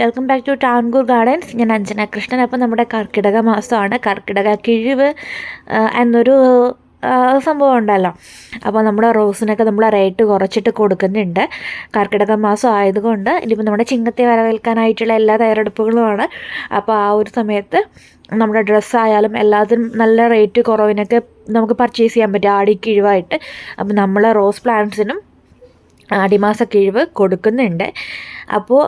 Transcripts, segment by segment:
Welcome back to Tankoor gardens ഞാൻ അഞ്ജന കൃഷ്ണൻ. അപ്പോൾ നമ്മുടെ കർക്കിടക മാസമാണ്. കർക്കിടക കിഴിവ് എന്നൊരു സംഭവം ഉണ്ടല്ലോ. അപ്പോൾ നമ്മുടെ റോസിനൊക്കെ നമ്മൾ റേറ്റ് കുറച്ചിട്ട് കൊടുക്കുന്നുണ്ട്. കർക്കിടക മാസം ആയതുകൊണ്ട് ഇനിയിപ്പോൾ നമ്മുടെ ചിങ്ങത്തെ വരവേൽക്കാനായിട്ടുള്ള എല്ലാ തയ്യാറെടുപ്പുകളുമാണ്. അപ്പോൾ ആ ഒരു സമയത്ത് നമ്മുടെ ഡ്രസ്സായാലും എല്ലാത്തിനും നല്ല റേറ്റ് കുറവിനൊക്കെ നമുക്ക് പർച്ചേസ് ചെയ്യാൻ പറ്റും. ആടി കിഴിവായിട്ട്. അപ്പോൾ നമ്മളെ റോസ് പ്ലാന്റ്സിനും ആടിമാസ കിഴിവ് കൊടുക്കുന്നുണ്ട് അപ്പോൾ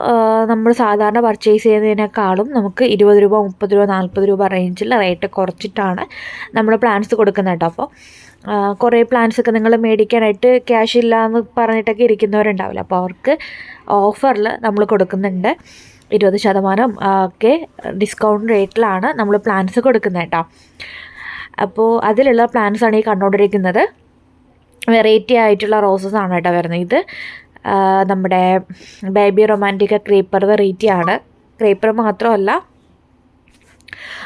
നമ്മൾ സാധാരണ പർച്ചേസ് ചെയ്യുന്നതിനേക്കാളും നമുക്ക് ഇരുപത് രൂപ മുപ്പത് രൂപ നാൽപ്പത് രൂപ റേഞ്ചിൽ റേറ്റ് കുറച്ചിട്ടാണ് നമ്മൾ പ്ലാൻസ് കൊടുക്കുന്നത് കേട്ടോ. അപ്പോൾ കുറേ പ്ലാൻസ് ഒക്കെ നിങ്ങൾ മേടിക്കാനായിട്ട് ക്യാഷ് ഇല്ല എന്ന് പറഞ്ഞിട്ടൊക്കെ ഇരിക്കുന്നവരുണ്ടാവില്ല? അപ്പോൾ അവർക്ക് ഓഫറിൽ നമ്മൾ കൊടുക്കുന്നുണ്ട്. ഇരുപത് ശതമാനം ഒക്കെ ഡിസ്കൗണ്ട് റേറ്റിലാണ് നമ്മൾ പ്ലാൻസ് കൊടുക്കുന്നത് കേട്ടോ. അപ്പോൾ അതിലുള്ള പ്ലാൻസാണ് ഈ കണ്ടുകൊണ്ടിരിക്കുന്നത് വെറൈറ്റി ആയിട്ടുള്ള റോസസ് ആണ് കേട്ടോ വരുന്നത്. ഇത് നമ്മുടെ ബേബി റൊമാന്റിക്ക ക്രീപ്പർ വെറൈറ്റി ആണ്. ക്രീപ്പർ മാത്രമല്ല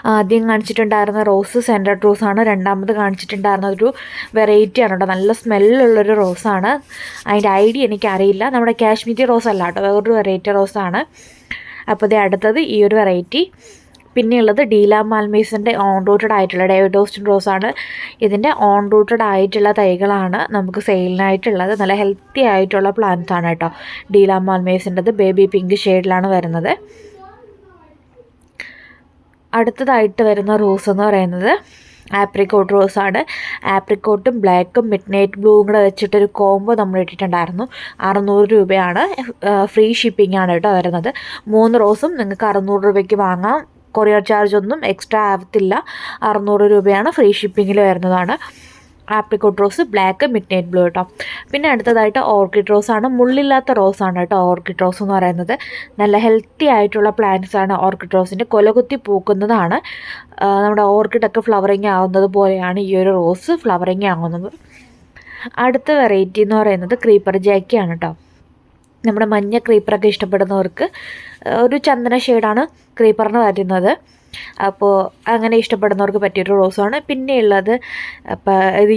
ആദ്യം കാണിച്ചിട്ടുണ്ടായിരുന്ന റോസ് സെന്റർ റോസ് ആണ്. രണ്ടാമത് കാണിച്ചിട്ടുണ്ടായിരുന്ന ഒരു വെറൈറ്റി ആണ് കേട്ടോ. നല്ല സ്മെല്ലുള്ളൊരു റോസാണ് അതിന്റെ ഐഡിയ എനിക്കറിയില്ല. നമ്മുടെ കാശ്മീരി റോസ് അല്ല കേട്ടോ. വേറൊരു വെറൈറ്റി റോസാണ് അപ്പോൾ ഇത് അടുത്തത് ഈ ഒരു വെറൈറ്റി. പിന്നെയുള്ളത് ഡീല മാൽമീസിന്റെ ഓൺ റൂട്ടഡ് ആയിട്ടുള്ള ഡേവിഡോസ്റ്റൻ റോസ് ആണ്. ഇതിന്റെ ഓൺ റൂട്ടഡ് ആയിട്ടുള്ള തൈകളാണ് നമുക്ക് സെയിലിനായിട്ടുള്ളത്. നല്ല ഹെൽത്തി ആയിട്ടുള്ള പ്ലാന്റ്സ് ആണ് കേട്ടോ. ഡീല മാൽമേസിന്റെത് ബേബി പിങ്ക് ഷെയ്ഡിലാണ് വരുന്നത്. അടുത്തതായിട്ട് വരുന്ന റോസ് എന്ന് പറയുന്നത് ആപ്രിക്കോട്ട് റോസാണ് ആപ്രിക്കോട്ടും ബ്ലാക്കും മിഡ് നൈറ്റ് ബ്ലൂവും കൂടെ വെച്ചിട്ടൊരു കോംബോ നമ്മൾ ഇട്ടിട്ടുണ്ടായിരുന്നു. അറുന്നൂറ് രൂപയാണ്. ഫ്രീ ഷിപ്പിംഗ് ആണ് കേട്ടോ വരുന്നത്. മൂന്ന് റോസും നിങ്ങൾക്ക് അറുന്നൂറ് രൂപയ്ക്ക് വാങ്ങാം. കൊറിയർ ചാർജ് ഒന്നും എക്സ്ട്രാ ആവത്തില്ല. അറുന്നൂറ് രൂപയാണ് ഫ്രീ ഷിപ്പിങ്ങിൽ വരുന്നതാണ്. Apricot rose black midnight blue കേട്ടോ പിന്നെ അടുത്തതായിട്ട് ഓർക്കിഡ് റോസ് ആണ്. മുള്ളില്ലാത്ത റോസ് ആണ് കേട്ടോ ഓർക്കിഡ് റോസ് എന്ന് പറയുന്നത്. നല്ല ഹെൽത്തി ആയിട്ടുള്ള പ്ലാന്റ്സ് ആണ് ഓർക്കിഡ് റോസിന്റെ കൊലകുത്തി പൂക്കുന്നതാണ്. നമ്മുടെ ഓർക്കിഡൊക്കെ ഫ്ലവറിങ് ആവുന്നത് പോലെയാണ് ഈ ഒരു റോസ് ഫ്ലവറിങ് ആവുന്നത്. അടുത്ത വെറൈറ്റി എന്ന് പറയുന്നത് ക്രീപ്പർ ജാക്കിയാണ് കേട്ടോ നമ്മുടെ മഞ്ഞ ക്രീപ്പറൊക്കെ ഇഷ്ടപ്പെടുന്നവർക്ക് ഒരു ചന്ദന ഷെയ്ഡാണ് ക്രീപ്പറിന് വരുന്നത്. അപ്പോൾ അങ്ങനെ ഇഷ്ടപ്പെടുന്നവർക്ക് പറ്റിയൊരു റോസാണ് പിന്നെയുള്ളത്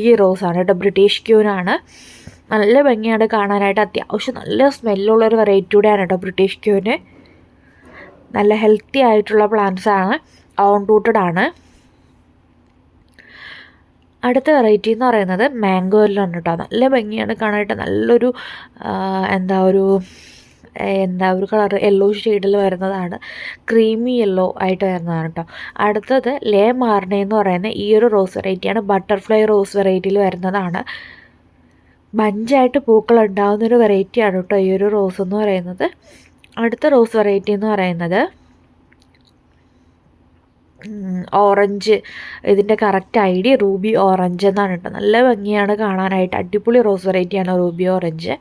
ഈ റോസാണ് കേട്ടോ ബ്രിട്ടീഷ് ക്യൂനാണ് നല്ല ഭംഗിയാണ് കാണാനായിട്ട്. അത്യാവശ്യം നല്ല സ്മെല്ലുള്ള ഒരു വെറൈറ്റി കൂടെയാണ് കേട്ടോ ബ്രിട്ടീഷ് ക്യൂന് നല്ല ഹെൽത്തി ആയിട്ടുള്ള പ്ലാന്റ്സാണ് ഓൺ റൂട്ടഡ് ആണ്. അടുത്ത വെറൈറ്റി എന്ന് പറയുന്നത് മാംഗോയിലാണ് കേട്ടോ. നല്ല ഭംഗിയാണ് കാണാനായിട്ട്. നല്ലൊരു എന്താ ഒരു എന്താ ഒരു കളർ യെല്ലോ ഷെയ്ഡിൽ വരുന്നതാണ്. ക്രീമി യെല്ലോ ആയിട്ട് വരുന്നതാണ് കേട്ടോ. അടുത്തത് ലേ മാർണേ എന്ന് പറയുന്ന ഈ ഒരു റോസ് വെറൈറ്റിയാണ് ബട്ടർഫ്ലൈ റോസ് വെറൈറ്റിയിൽ വരുന്നതാണ്. ബഞ്ചായിട്ട് പൂക്കൾ ഉണ്ടാകുന്നൊരു വെറൈറ്റിയാണ് കേട്ടോ ഈ ഒരു റോസ് എന്ന് പറയുന്നത്. അടുത്ത റോസ് വെറൈറ്റി എന്ന് പറയുന്നത് ഓറഞ്ച്. ഇതിന്റെ കറക്റ്റ് ഐഡിയ റൂബി ഓറഞ്ച് എന്നാണ് കേട്ടോ. നല്ല ഭംഗിയാണ് കാണാനായിട്ട്. അടിപൊളി റോസ് വെറൈറ്റിയാണ് റൂബി ഓറഞ്ച്.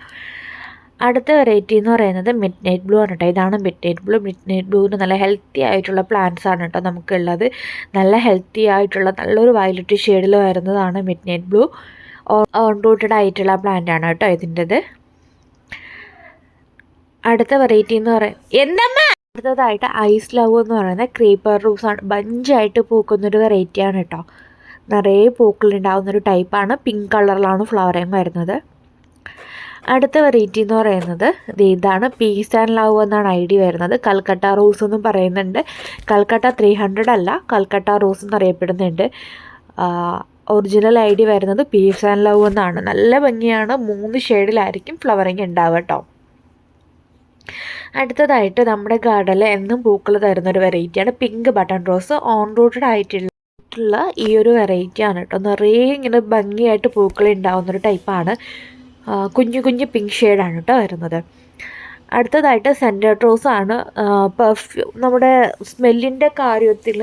അടുത്ത വെറൈറ്റി എന്ന് പറയുന്നത് മിഡ് നൈറ്റ് ബ്ലൂ ആണ് കേട്ടോ. ഇതാണ് midnight blue midnight ബ്ലൂവിന് നല്ല ഹെൽത്തി ആയിട്ടുള്ള പ്ലാന്റ്സ് ആണ് കേട്ടോ നമുക്കുള്ളത്. നല്ല ഹെൽത്തി ആയിട്ടുള്ള നല്ലൊരു വയലറ്റ് ഷെയ്ഡിൽ വരുന്നതാണ് midnight blue own rooted ആയിട്ടുള്ള പ്ലാന്റ് ആണ് കേട്ടോ ഇതിന്റെത്. അടുത്ത വെറൈറ്റി എന്ന് പറയും എന്തമ്മ? അടുത്തതായിട്ട് ഐസ് ലവ് എന്ന് പറയുന്ന ക്രീപ്പർ റൂസ് ആണ് ബഞ്ചായിട്ട് പൂക്കുന്നൊരു വെറൈറ്റിയാണ് കേട്ടോ നിറയെ പൂക്കളുണ്ടാവുന്നൊരു ടൈപ്പാണ് പിങ്ക് കളറിലാണ് ഫ്ലവറിങ് വരുന്നത്. അടുത്ത വെറൈറ്റി എന്ന് പറയുന്നത് ഇതാണ്. പീസ് ആൻഡ് ലവ് എന്നാണ് ഐ ഡി വരുന്നത്. കൽക്കട്ട റോസ് എന്നും പറയുന്നുണ്ട്. കൽക്കട്ട ത്രീ ഹൺഡ്രഡ് അല്ല. കൽക്കട്ട റോസ് എന്നറിയപ്പെടുന്നുണ്ട്. ഒറിജിനൽ ഐ ഡി വരുന്നത് പീസ് ആൻഡ് ലവ് എന്നാണ്. നല്ല ഭംഗിയാണ്. മൂന്ന് ഷെയ്ഡിലായിരിക്കും ഫ്ലവറിങ് ഉണ്ടാവുക കേട്ടോ അടുത്തതായിട്ട് നമ്മുടെ ഗാർഡനിൽ എന്നും പൂക്കൾ തരുന്ന ഒരു വെറൈറ്റിയാണ് pink button rose own rooted ആയിട്ടുള്ള ഈ ഒരു വെറൈറ്റിയാണ് കേട്ടോ. നിറയെ ഇങ്ങനെ ഭംഗിയായിട്ട് പൂക്കൾ ഉണ്ടാവുന്നൊരു ടൈപ്പാണ് കുഞ്ഞു കുഞ്ഞു പിങ്ക് ഷെയ്ഡാണ് കേട്ടോ വരുന്നത്. അടുത്തതായിട്ട് സെന്റർ റോസ് ആണ്. പെർഫ്യൂം നമ്മുടെ സ്മെല്ലിന്റെ കാര്യത്തിൽ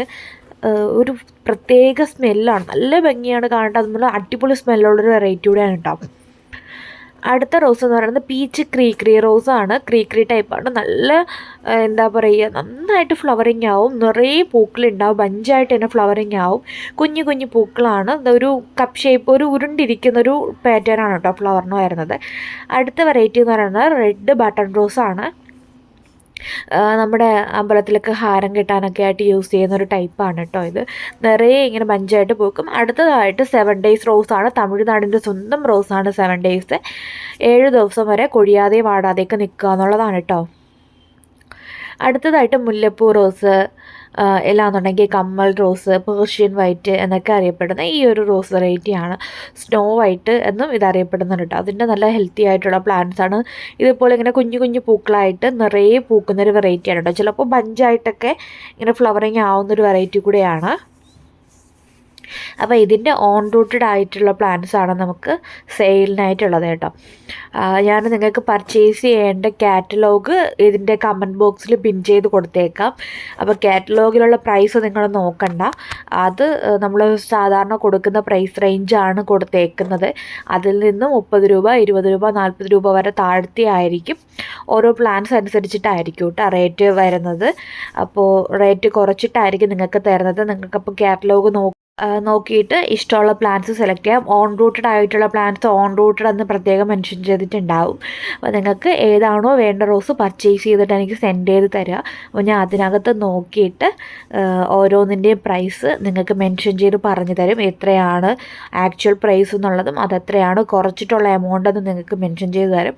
ഒരു പ്രത്യേക സ്മെല്ലാണ് നല്ല ഭംഗിയാണ് കാണേണ്ടത്. അതുപോലെ അടിപൊളി സ്മെല്ലുള്ളൊരു വെറൈറ്റി കൂടെയാണ് കേട്ടോ. അടുത്ത റോസ് എന്ന് പറയുന്നത് പീച്ച് ക്രീക്രി റോസ് ആണ്. ക്രീക്രി ടൈപ്പാണ് നല്ല എന്താ പറയുക നന്നായിട്ട് ഫ്ലവറിങ് ആവും. നിറയെ പൂക്കളുണ്ടാവും ബഞ്ചായിട്ട് തന്നെ ഫ്ലവറിങ് ആവും. കുഞ്ഞു കുഞ്ഞു പൂക്കളാണ്. ഒരു കപ്പ് ഷേപ്പ് ഒരു ഉരുണ്ടിരിക്കുന്ന ഒരു പാറ്റേൺ ആണ് കേട്ടോ ഫ്ലവറിന് വരുന്നത്. അടുത്ത വെറൈറ്റി എന്ന് പറയുന്നത് റെഡ് ബട്ടൺ റോസ് ആണ്. ആ, നമ്മുടെ അമ്പലത്തിലൊക്കെ ഹാരം കെട്ടാനൊക്കെ ആയിട്ട് യൂസ് ചെയ്യുന്ന ഒരു ടൈപ്പാണ് കേട്ടോ ഇത്. നിറയെ ഇങ്ങനെ ബഞ്ചായിട്ട് പൂക്കും. അടുത്തതായിട്ട് സെവൻ ഡേയ്സ് റോസാണ് തമിഴ്നാടിന്റെ സ്വന്തം റോസാണ് സെവൻ ഡേയ്സ് ഏഴ് ദിവസം വരെ കൊഴിയാതെയും വാടാതെയൊക്കെ നിൽക്കുക എന്നുള്ളതാണ് കേട്ടോ അടുത്തതായിട്ട് മുല്ലപ്പൂ റോസ് എല്ലാന്നുണ്ടെങ്കിൽ കമ്മൽ റോസ് പേർഷ്യൻ വൈറ്റ് എന്നൊക്കെ അറിയപ്പെടുന്ന ഈ ഒരു റോസ് വെറൈറ്റിയാണ് സ്നോ വൈറ്റ് എന്നും ഇത് അറിയപ്പെടുന്നുണ്ട് കേട്ടോ. അതിന്റെ നല്ല ഹെൽത്തി ആയിട്ടുള്ള പ്ലാന്റ്സ് ആണ്. ഇതുപോലെ ഇങ്ങനെ കുഞ്ഞു കുഞ്ഞു പൂക്കളായിട്ട് നിറയെ പൂക്കുന്നൊരു വെറൈറ്റിയാണ് കേട്ടോ. ചിലപ്പോൾ ബഞ്ചായിട്ടൊക്കെ ഇങ്ങനെ ഫ്ലവറിങ് ആവുന്നൊരു വെറൈറ്റി കൂടെയാണ്. അപ്പോൾ ഇതിന്റെ ഓൺ റൂട്ടഡ് ആയിട്ടുള്ള പ്ലാൻസ് ആണ് നമുക്ക് സെയിലിനായിട്ടുള്ളത് കേട്ടോ. ഞാൻ നിങ്ങൾക്ക് പർച്ചേസ് ചെയ്യേണ്ട കാറ്റലോഗ് ഇതിന്റെ കമന്റ് ബോക്സിൽ പിൻ ചെയ്ത് കൊടുത്തേക്കാം. അപ്പോൾ കാറ്റലോഗിലുള്ള പ്രൈസ് നിങ്ങൾ നോക്കണ്ട. അത് നമ്മൾ സാധാരണ കൊടുക്കുന്ന പ്രൈസ് റേഞ്ചാണ് കൊടുത്തേക്കുന്നത്. അതിൽ നിന്ന് മുപ്പത് രൂപ ഇരുപത് രൂപ നാൽപ്പത് രൂപ വരെ താഴ്ത്തി ആയിരിക്കും. ഓരോ പ്ലാൻസ് അനുസരിച്ചിട്ടായിരിക്കും കേട്ടോ റേറ്റ് വരുന്നത്. അപ്പോൾ റേറ്റ് കുറച്ചിട്ടായിരിക്കും നിങ്ങൾക്ക് തരുന്നത്. നിങ്ങൾക്കപ്പോൾ കാറ്റലോഗ് നോക്കി നോക്കിയിട്ട് ഇഷ്ടമുള്ള പ്ലാന്റ്സ് സെലക്ട് ചെയ്യാം. ഓൺ റൂട്ടഡ് ആയിട്ടുള്ള പ്ലാന്റ്സ് ഓൺ റൂട്ടഡ് എന്ന് പ്രത്യേകം മെൻഷൻ ചെയ്തിട്ടുണ്ടാവും. അപ്പോൾ നിങ്ങൾക്ക് ഏതാണോ വേണ്ട റോസ് പർച്ചേസ് ചെയ്തിട്ട് എനിക്ക് സെൻഡ് ചെയ്ത് തരിക അപ്പോൾ ഞാൻ അതിനകത്ത് നോക്കിയിട്ട് ഓരോന്നിന്റെയും പ്രൈസ് നിങ്ങൾക്ക് മെൻഷൻ ചെയ്ത് പറഞ്ഞു തരും. എത്രയാണ് ആക്ച്വൽ പ്രൈസ് എന്നുള്ളതും അതെത്രയാണ് കുറച്ചിട്ടുള്ള എമൗണ്ട് എന്ന് നിങ്ങൾക്ക് മെൻഷൻ ചെയ്ത് തരും.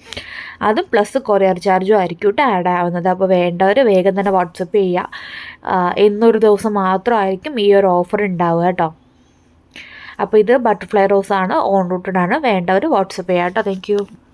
അതും പ്ലസ് കൊറിയർ ചാർജും ആയിരിക്കും കേട്ടോ ആഡ് ആവുന്നത്. അപ്പോൾ വേണ്ടവർ വേഗം തന്നെ വാട്സപ്പ് ചെയ്യുക എന്നൊരു ദിവസം മാത്രമായിരിക്കും ഈ ഒരു ഓഫർ ഉണ്ടാവുക കേട്ടോ അപ്പോൾ ഇത് ബട്ടർഫ്ലൈ റോസ് ആണ്. ഓൺ റൂട്ടഡ് ആണ്. വേണ്ടവർ വാട്സപ്പ് ചെയ്യാം കേട്ടോ. താങ്ക്